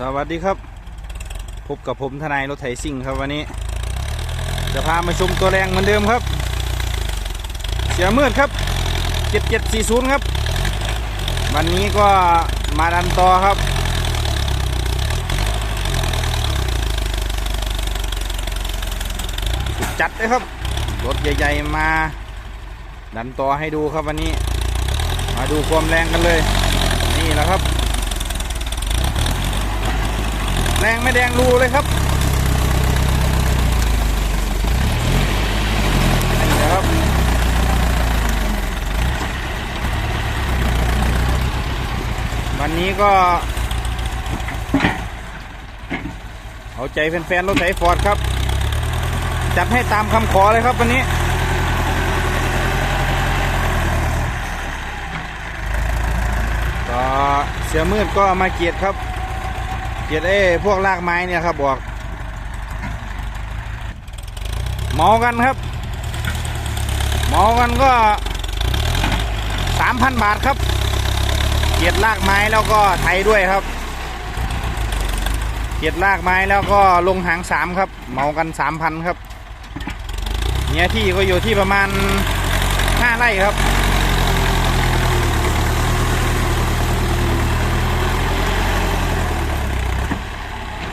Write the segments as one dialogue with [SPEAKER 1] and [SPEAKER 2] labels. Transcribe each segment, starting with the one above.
[SPEAKER 1] สวัสดีครับ พบกับผมทนายรถไถซิ่งครับวันนี้ จะพามาชมตัวแรงเหมือนเดิมครับ เสียมืดครับ 7740 ครับ วันนี้ก็มาดันต่อครับ จัดเลยครับ รถใหญ่ ๆ มา ดันต่อให้ดูครับวันนี้ มาดูความแรงกันเลย นี่แหละครับ แรงไม่แดงรูเลยครับนะครับวันนี้ก็ เอาใจแฟนๆรถไถฟอร์ดครับ จัดให้ตามคำขอเลยครับวันนี้ก็เสียมืดก็มาเกียรติครับ เกียรติเอพวกลากไม้เนี่ยครับบอกเมากันครับเมากันก็สามพันบาทครับ เกียรติลากไม้แล้วก็ไทยด้วยครับ เกียรติลากไม้แล้วก็ลงหางสามครับเมากันสามพันครับ เนี่ยที่ก็อยู่ที่ประมาณห้าไร่ครับ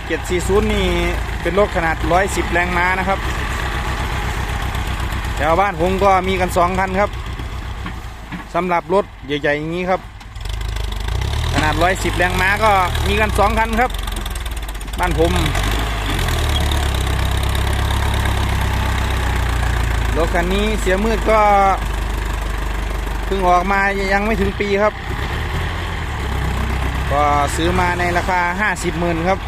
[SPEAKER 1] 7740นี่เป็นรถขนาด110แรงม้านะครับแถวบ้านผมก็มีกัน2คันครับสำหรับรถใหญ่ๆอย่างนี้ครับ ขนาด110แรงม้าก็มีกัน2คันครับ บ้านผมรถคันนี้เสียมืดก็เพิ่งออกมายังไม่ถึงปีครับ ก็ซื้อมาในราคา 50หมื่นครับ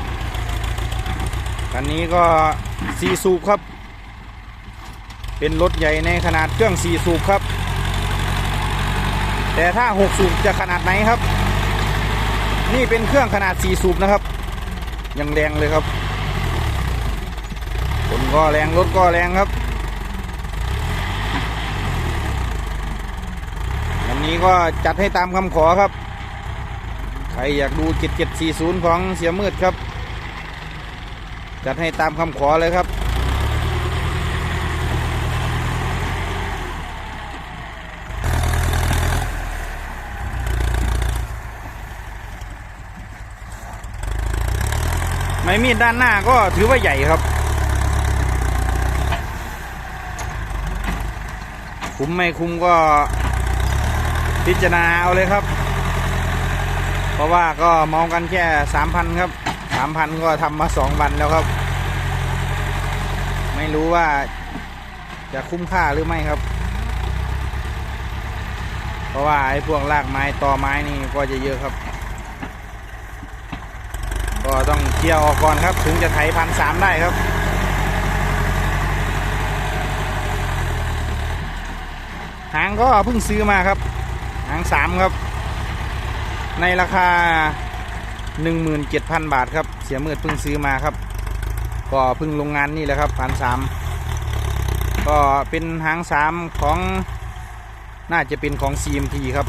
[SPEAKER 1] คันนี้ก็สี่สูบครับ เป็นรถใหญ่ในขนาดเครื่องสี่สูบครับ แต่ถ้าหกสูบจะขนาดไหนครับ นี่เป็นเครื่องขนาดสี่สูบนะครับ ยังแรงเลยครับคนก็แรงรถก็แรงครับวันนี้ก็จัดให้ตามคำขอครับ ใครอยากดู 7740 ของเสียมืดครับ จัดให้ตามคำขอเลยครับ ไม้มีดด้านหน้าก็ถือว่าใหญ่ครับคุ้มไม่คุ้มก็พิจารณาเอาเลยครับ เพราะว่าก็มองกันแค่สามพันครับ สามพันก็ทำมาสองวันแล้วครับ ไม่รู้ว่าจะคุ้มค่าหรือไม่ครับ เพราะว่าไอ้พวกรากไม้ตอไม้นี่ก็จะเยอะครับ ก็ต้องเคลียร์ออกก่อนครับ ถึงจะไถพันสามได้ครับหางก็เพิ่งซื้อมาครับ หางสามครับ ในราคา 17,000 บาทครับ เสียมืดเพิ่งซื้อมาครับ ก็เพิ่งลงงานนี่แหละครับพันสามก็เป็นหางสามของน่าจะเป็นของ CMT ครับ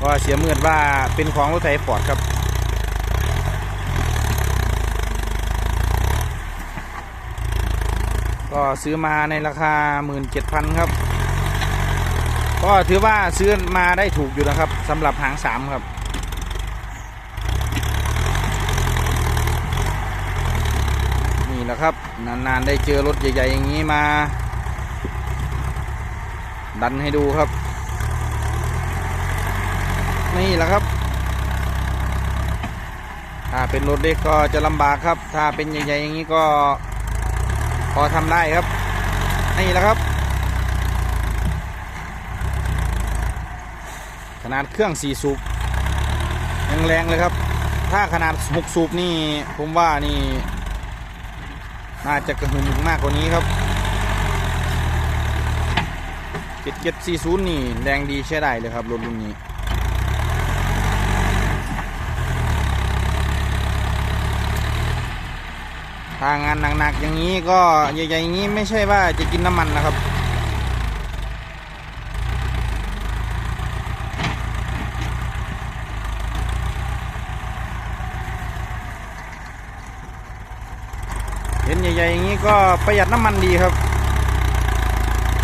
[SPEAKER 1] ก็เสียมืดว่าเป็นของรถไถฟอร์ดครับ ก็ซื้อมาในราคา 17,000 ครับ ก็ถือว่าซื้อมาได้ถูกอยู่นะครับสำหรับหางสามครับ แหละครับ นานๆได้เจอรถใหญ่ๆอย่างนี้มา ดันให้ดูครับ นี่แหละครับ ถ้าเป็นรถเล็กก็จะลำบากครับ ถ้าเป็นใหญ่ๆอย่างนี้ก็พอทำได้ครับ นี่แหละครับ ขนาดเครื่องสี่สูบแรงๆเลยครับ ถ้าขนาดหกสูบนี่ ผมว่านี่ น่าจะกระหึ่มมากกว่านี้ครับเจ็ดเจ็ดสี่ศูนย์นี่แรงดีใช้ได้เลยครับรถรุ่นนี้ถ้างานหนักๆอย่างนี้ก็ใหญ่ๆอย่างนี้ไม่ใช่ว่าจะกินน้ำมันนะครับ ให ญ่อย่างนี้ก็ประหยัดน้ำมันดีครับ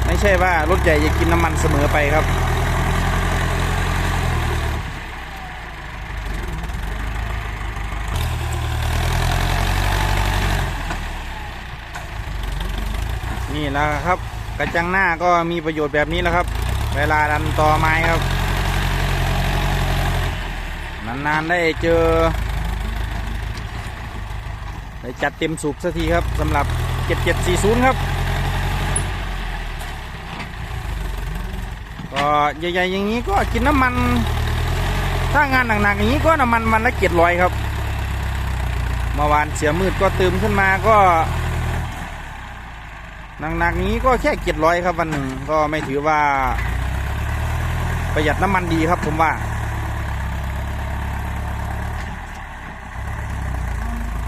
[SPEAKER 1] ไม่ใช่ว่ารถใหญ่จะกินน้ำมันเสมอไปครับนี่แหละครับ กระจังหน้าก็มีประโยชน์แบบนี้แล้วครับ เวลาดันต่อไม้ครับ นานๆได้เจอ ได้จัดเต็มสูบสักทีครับสำหรับ 7740 ครับ ก็ใหญ่ๆอย่างนี้ก็กินน้ำมัน ถ้างานหนักๆอย่างนี้ก็น้ำมันมันละเกียดลอยครับ เมื่อวานเสียมืดก็เตื่มขึ้นมาก็หนักๆนี้ก็แค่เกียดร้อยครับวันหนึ่งก็ไม่ถือว่าประหยัดน้ำมันดีครับผมว่า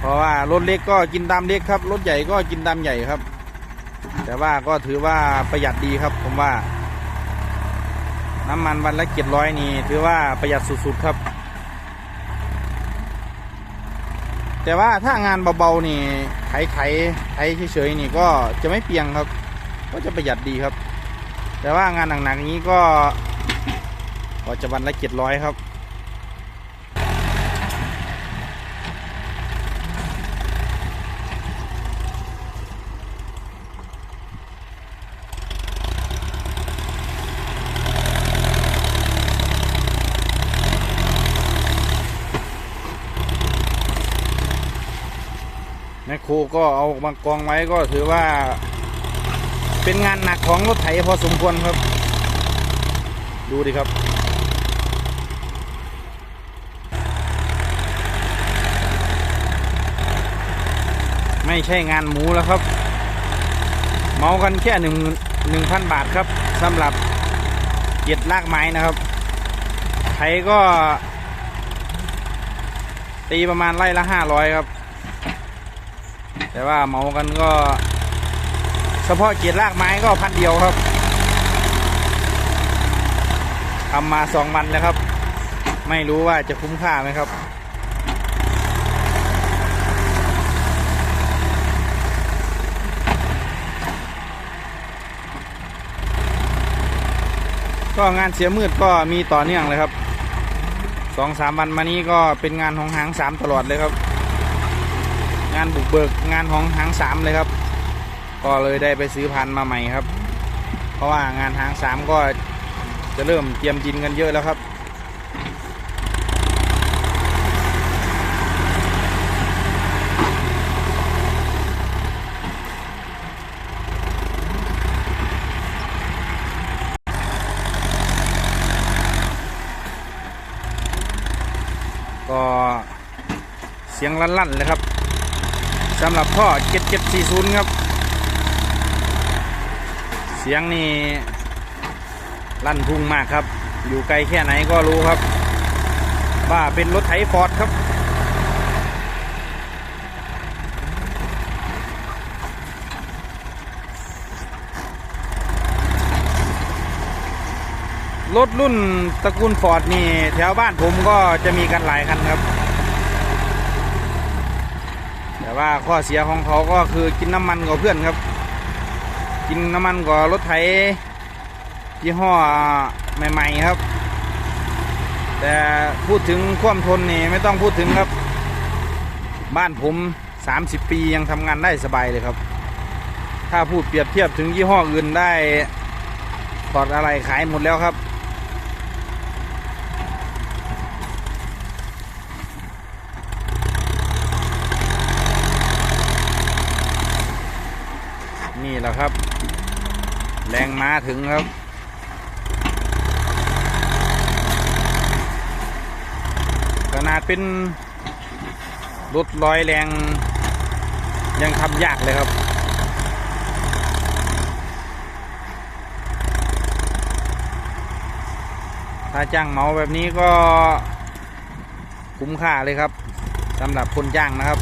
[SPEAKER 1] เพราะว่ารถเล็กก็กินตามเล็กครับ รถใหญ่ก็กินตามใหญ่ครับ แต่ว่าก็ถือว่าประหยัดดีครับ ผมว่า น้ำมันวันละเจ็ดร้อยนี่ถือว่าประหยัดสุดๆครับ แต่ว่าถ้างานเบาๆนี่ไถไถไถเฉยๆนี่ก็จะไม่เปียงครับ ก็จะประหยัดดีครับ แต่ว่างานหนักๆนี้ก็ก็จะวันละเจ็ดร้อยครับ คโครก็เอามากองไว้ก็ถือว่า เป็นงานหนักของรถไถพอสมควรครับ ดูดิครับไม่ใช่งานหมูแล้วครับ เมากันแค่หนึ่งหนึ่งพันบาทครับสำหรับเก็ดลากไม้นะครับไถก็ ตีประมาณไร่ละห้าร้อยครับ แต่ว่าเมากันก็ เฉพาะเกียรลากไม้ก็พันเดียวครับทำมาสองวันแล้วครับ ไม่รู้ว่าจะคุ้มค่าไหมครับก็งานเสียมืดก็มีต่อเนื่องเลยครับสองสามวันมานี้ก็เป็นงานของหางสามตลอดเลยครับ งานบุกเบิกงานของหางสามเลยครับ ก็เลยได้ไปซื้อพันธุ์มาใหม่ครับ เพราะว่างานหางสามก็จะเริ่มเตรียมดินกันเยอะแล้วครับก็เสียงลั่นๆเลยครับ สำหรับท่อ 7740 ครับ เสียงนี่ลั่นพุ่งมากครับ อยู่ไกลแค่ไหนก็รู้ครับ ว่าเป็นรถไถฟอร์ดครับ รถรุ่นตระกูลฟอร์ดนี่ แถวบ้านผมก็จะมีกันหลายคันครับ แต่ว่าข้อเสียของเขาก็คือกินน้ำมันกว่าเพื่อนครับ กินน้ำมันกว่ารถไถยี่ห้อใหม่ ๆ ครับ แต่พูดถึงความทนนี่ไม่ต้องพูดถึงครับ บ้านผม 30 ปียังทำงานได้สบายเลยครับ ถ้าพูดเปรียบเทียบถึงยี่ห้ออื่นได้ถอดอะไรขายหมดแล้วครับ นี่แหละครับ แรงม้าถึงครับขนาดเป็นรถร้อยแรง ยังทำยากเลยครับ ถ้าจ้างเมาแบบนี้ก็คุ้มค่าเลยครับสำหรับคนจ้างนะครับ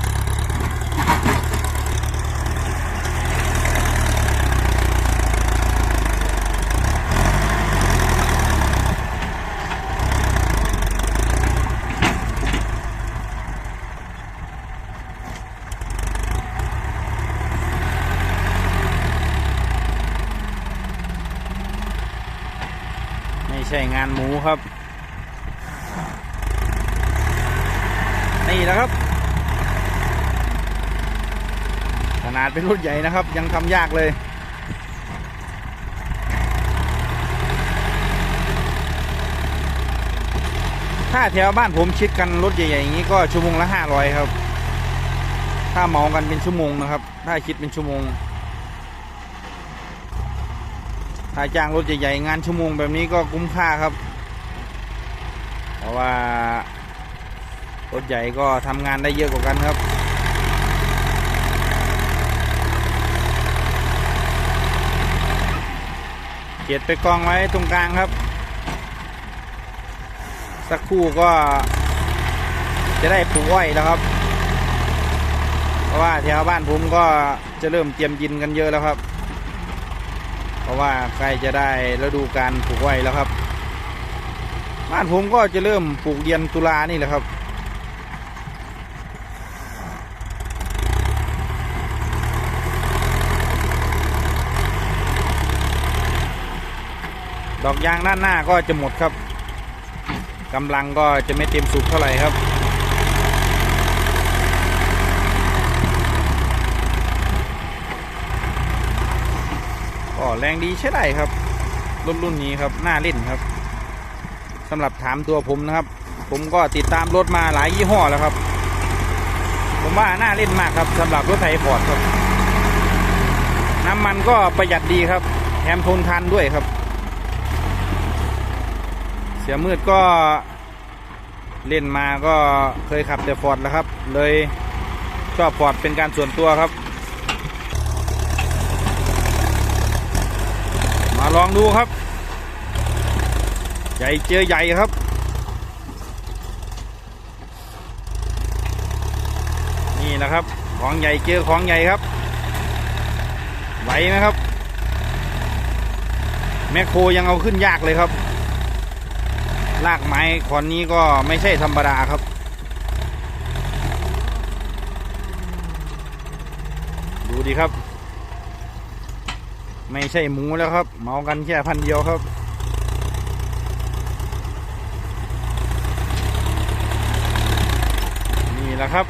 [SPEAKER 1] ใช่งานหมูครับ นะครับ ขนาดเป็นรถใหญ่นะครับ ยังทำยากเลย ถ้าแถวบ้านผมชิดกันรถใหญ่ๆอย่างนี้ก็ชั่วโมงละห้าร้อยครับ ถ้าเหมากันเป็นชั่วโมงนะครับ ถ้าคิดเป็นชั่วโมง ถ้าจ้างรถใหญ่ๆงานชั่วโมงแบบนี้ก็คุ้มค่าครับ เพราะว่า รถใหญ่ก็ทำงานได้เยอะกว่ากันครับเกียดไปกองไว้ตรงกลางครับ สักครู่ก็จะได้ปลูกอ้อยแล้วครับ เพราะว่าแถวบ้านผมก็จะเริ่มเตรียมยินกันเยอะแล้วครับ เพราะว่าใกล้จะได้ฤดูการปลูกอ้อยแล้วครับ บ้านผมก็จะเริ่มปลูกเดือนตุลานี่แหละครับ ดอกยางด้านหน้าก็จะหมดครับกำลังก็จะไม่เต็มสุกเท่าไหร่ครับ ก็แรงดีใช่ได้ครับ รุ่นรุ่นนี้ครับน่าเล่นครับสำหรับถามตัวผมนะครับ ผมก็ติดตามรถมาหลายยี่ห้อแล้วครับ ผมว่าน่าเล่นมากครับสำหรับรถไถฟอร์ดครับ น้ำมันก็ประหยัดดีครับแถมทนทานด้วยครับ สียมืดก็เล่นมาก็เคยขับแต่ฟอร์ดแล้วครับ เลยชอบฟอร์ดเป็นการส่วนตัวครับ มาลองดูครับ ใหญ่เจอใหญ่ครับนี่แหละครับ ของใหญ่เจอของใหญ่ครับไหวไหมครับ แมคโครยังเอาขึ้นยากเลยครับ ลากไม้ขอนนี้ก็ไม่ใช่ธรรมดาครับดูดีครับ ไม่ใช่หมูแล้วครับ เมากันแค่พันเดียวครับ นี่แหละครับ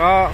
[SPEAKER 1] ก็